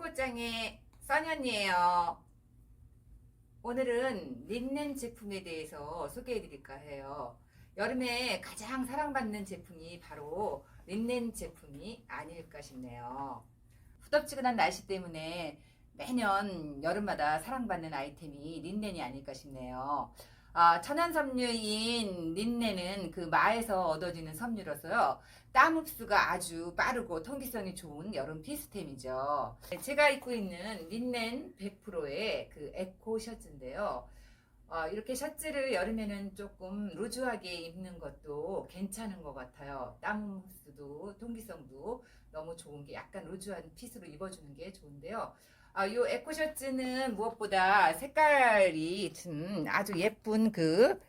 꽃장의 써년이에요. 오늘은 린넨 제품에 대해서 소개해 드릴까 해요. 여름에 가장 사랑받는 제품이 바로 린넨 제품이 아닐까 싶네요. 후덥지근한 날씨 때문에 매년 여름마다 사랑받는 아이템이 린넨이 아닐까 싶네요. 아, 천연 섬유인 린넨은 그 마에서 얻어지는 섬유로서요. 땀 흡수가 아주 빠르고 통기성이 좋은 여름 필수템이죠. 제가 입고 있는 린넨 100%의 그 에코 셔츠인데요. 어, 이렇게 셔츠를 여름에는 조금 루즈하게 입는 것도 괜찮은 것 같아요. 땀 흡수도 통기성도 너무 좋은 게 약간 루즈한 핏으로 입어주는 게 좋은데요. 아, 요 에코 셔츠는 무엇보다 색깔이 좀 아주 예쁜 그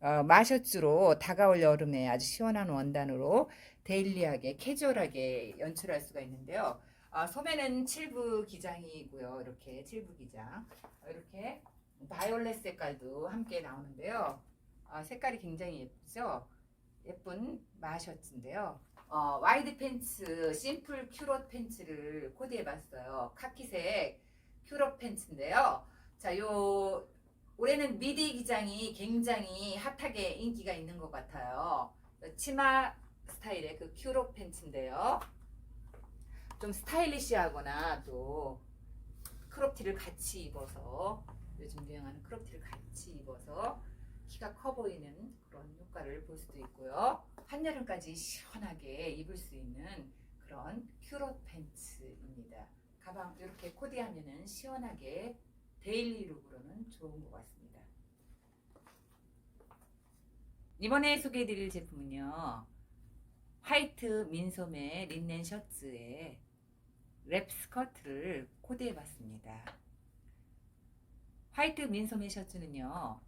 어, 마셔츠로 다가올 여름에 아주 시원한 원단으로 데일리하게 캐주얼하게 연출할 수가 있는데요. 아, 소매는 7부 기장이고요. 이렇게 7부 기장. 어, 이렇게 바이올렛 색깔도 함께 나오는데요. 아, 색깔이 굉장히 예쁘죠? 예쁜 마셔츠인데요. 어, 와이드 팬츠, 심플 큐롯 팬츠를 코디해봤어요. 카키색 큐롯 팬츠인데요. 자, 요 올해는 미디 기장이 굉장히 핫하게 인기가 있는 것 같아요. 치마 스타일의 그 큐롯 팬츠인데요. 좀 스타일리시하거나 또 크롭티를 같이 입어서 요즘 유행하는 크롭티를 같이 입어서 키가 커 보이는 그런 효과를 볼 수도 있고요. 한여름까지 시원하게 입을 수 있는 그런 큐롯 팬츠입니다. 가방 이렇게 코디하면은 시원하게 데일리 룩으로는 좋은 것 같습니다. 이번에 소개해드릴 제품은요. 화이트 민소매 린넨 셔츠에 랩 스커트를 코디해봤습니다. 화이트 민소매 셔츠는요.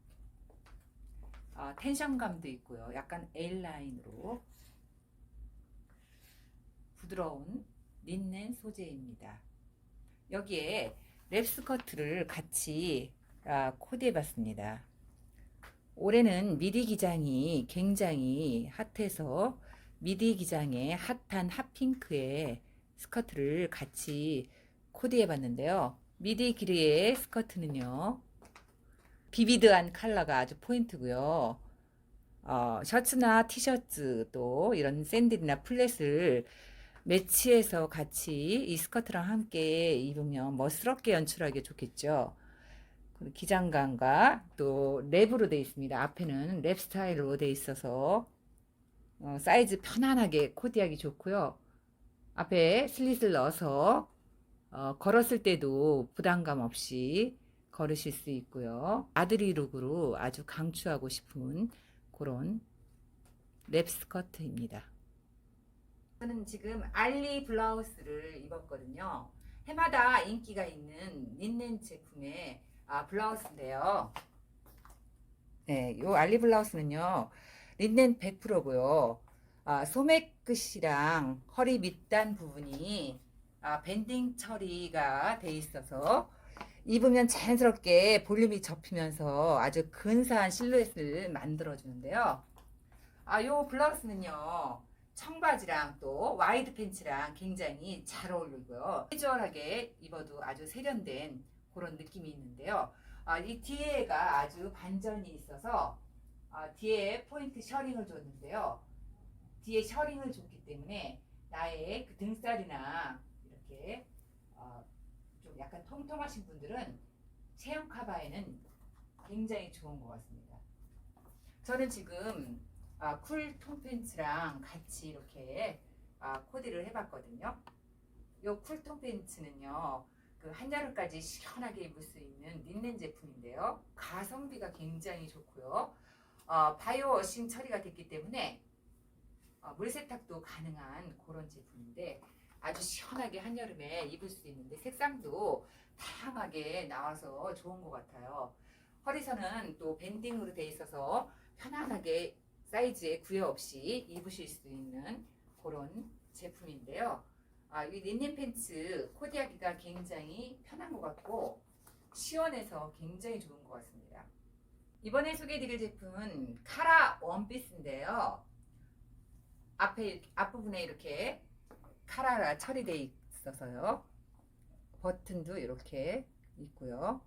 어, 텐션감도 있고요. 약간 A라인으로 부드러운 린넨 소재입니다. 여기에 랩스커트를 같이 아, 코디해봤습니다. 올해는 미디 기장이 굉장히 핫해서 미디 기장의 핫한 핫핑크의 스커트를 같이 코디해봤는데요. 미디 길이의 스커트는요. 비비드한 컬러가 아주 포인트고요. 어, 셔츠나 티셔츠 또 이런 샌들이나 플랫을 매치해서 같이 이 스커트랑 함께 입으면 멋스럽게 연출하기 좋겠죠. 기장감과 또 랩으로 되어 있습니다. 앞에는 랩 스타일로 되어 있어서 어, 사이즈 편안하게 코디하기 좋고요. 앞에 슬릿을 넣어서 어, 걸었을 때도 부담감 없이 걸으실 수 있고요. 아들이 룩으로 아주 강추하고 싶은 그런 랩 스커트입니다. 저는 지금 알리 블라우스를 입었거든요. 해마다 인기가 있는 린넨 제품의 아, 블라우스인데요. 네, 요 알리 블라우스는요. 린넨 100%고요. 아, 소매 끝이랑 허리 밑단 부분이 아, 밴딩 처리가 돼 있어서 입으면 자연스럽게 볼륨이 접히면서 아주 근사한 실루엣을 만들어 주는데요. 아, 요 블라우스는요. 청바지랑 또 와이드 팬츠랑 굉장히 잘 어울리고요. 캐주얼하게 입어도 아주 세련된 그런 느낌이 있는데요. 아, 이 뒤에가 아주 반전이 있어서 아, 뒤에 포인트 셔링을 줬는데요. 뒤에 셔링을 줬기 때문에 나의 그 등살이나 이렇게 어, 좀 약간 통통하신 분들은 체형 커버에는 굉장히 좋은 것 같습니다. 저는 지금 아, 쿨 톤팬츠랑 같이 이렇게 아, 코디를 해봤거든요. 요 쿨톤 팬츠는요, 그 한여름까지 시원하게 입을 수 있는 린넨 제품인데요. 가성비가 굉장히 좋고요. 어, 바이오 워싱 처리가 됐기 때문에 어, 물 세탁도 가능한 그런 제품인데 아주 시원하게 한여름에 입을 수 있는데 색상도 다양하게 나와서 좋은 것 같아요. 허리선은 또 밴딩으로 돼 있어서 편안하게 사이즈에 구애 없이 입으실 수 있는 그런 제품인데요. 아, 이 린넨 팬츠 코디하기가 굉장히 편한 것 같고 시원해서 굉장히 좋은 것 같습니다. 이번에 소개해드릴 제품은 카라 원피스인데요. 앞에 앞부분에 이렇게 카라가 처리되어 있어서요. 버튼도 이렇게 있고요.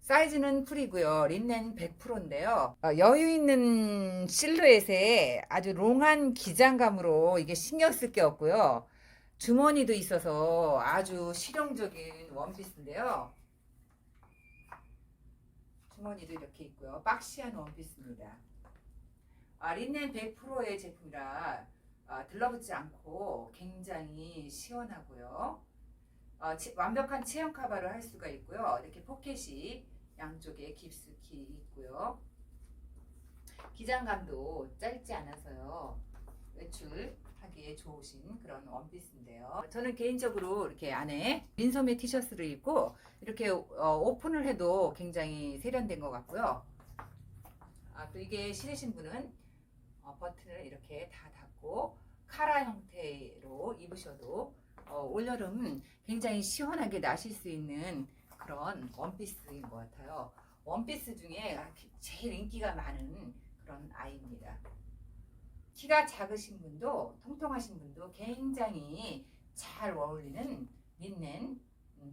사이즈는 풀이고요. 린넨 100%인데요. 여유 있는 실루엣에 아주 롱한 기장감으로 이게 신경 쓸 게 없고요. 주머니도 있어서 아주 실용적인 원피스인데요. 주머니도 이렇게 있고요. 박시한 원피스입니다. 아, 린넨 100%의 제품이라 아, 들러붙지 않고 굉장히 시원하고요. 어, 치- 완벽한 체형 커버를 할 수가 있고요. 이렇게 포켓이 양쪽에 깊숙이 있고요. 기장감도 짧지 않아서요. 외출하기에 좋으신 그런 원피스인데요. 저는 개인적으로 이렇게 안에 민소매 티셔츠를 입고 이렇게 어, 오픈을 해도 굉장히 세련된 것 같고요. 아, 또 이게 신으신 분은 어, 버튼을 이렇게 다 닫고 카라 형태로 입으셔도 어, 올여름 굉장히 시원하게 나실 수 있는 그런 원피스인 것 같아요. 원피스 중에 제일 인기가 많은 그런 아이입니다. 키가 작으신 분도 통통하신 분도 굉장히 잘 어울리는 린넨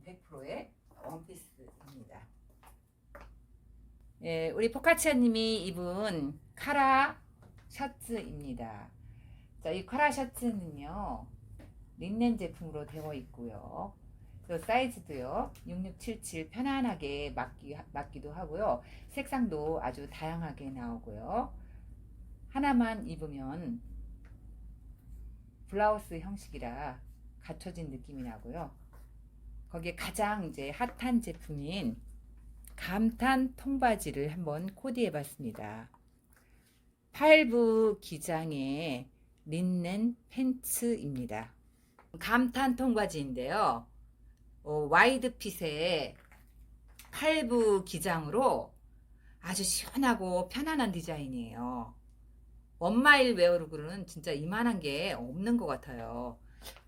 100%의 원피스입니다. 예, 우리 포카치아님이 입은 카라 셔츠입니다. 자, 이 카라 셔츠는요, 린넨 제품으로 되어 있고요. 그 사이즈도요, 6677 편안하게 맞기, 맞기도 하고요. 색상도 아주 다양하게 나오고요. 하나만 입으면 블라우스 형식이라 갖춰진 느낌이 나고요. 거기에 가장 이제 핫한 제품인 감탄 통바지를 한번 코디해 봤습니다. 팔부 기장의 린넨 팬츠입니다. 감탄 통바지인데요. 어, 와이드 핏의 팔부 기장으로 아주 시원하고 편안한 디자인이에요. 원마일 웨어룩으로는 진짜 이만한 게 없는 것 같아요.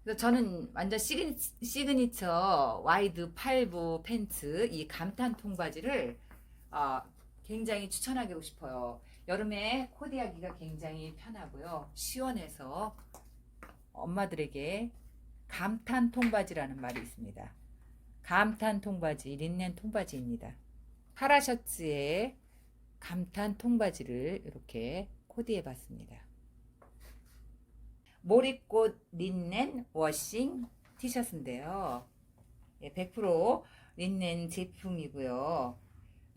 그래서 저는 완전 시그니, 시그니처 와이드 팔부 팬츠 이 감탄 통바지를 어, 굉장히 추천하고 싶어요. 여름에 코디하기가 굉장히 편하고요. 시원해서 엄마들에게 감탄 통바지라는 말이 있습니다. 감탄 통바지, 린넨 통바지입니다. 카라 셔츠에 감탄 통바지를 이렇게 코디해 봤습니다. 모리꽃 린넨 워싱 티셔츠인데요. 예, 100% 린넨 제품이고요.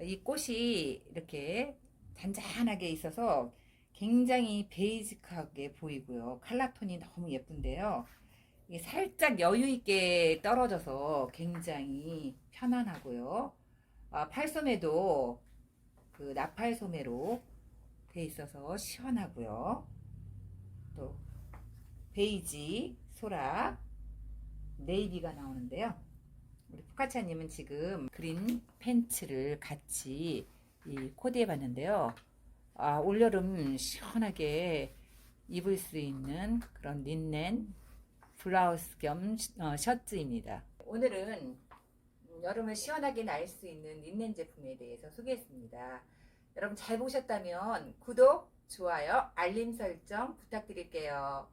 이 꽃이 이렇게 잔잔하게 있어서 굉장히 베이직하게 보이고요. 칼라톤이 너무 예쁜데요. 살짝 여유 있게 떨어져서 굉장히 편안하고요. 아, 팔소매도 그 나팔 소매로 돼 있어서 시원하고요. 또 베이지, 소라, 네이비가 나오는데요. 우리 푸카차님은 지금 그린 팬츠를 같이 이 코디해 봤는데요. 아, 올여름 시원하게 입을 수 있는 그런 린넨 블라우스 겸 어, 셔츠입니다. 오늘은 여름을 시원하게 날 수 있는 린넨 제품에 대해서 소개했습니다. 여러분 잘 보셨다면 구독, 좋아요, 알림 설정 부탁드릴게요.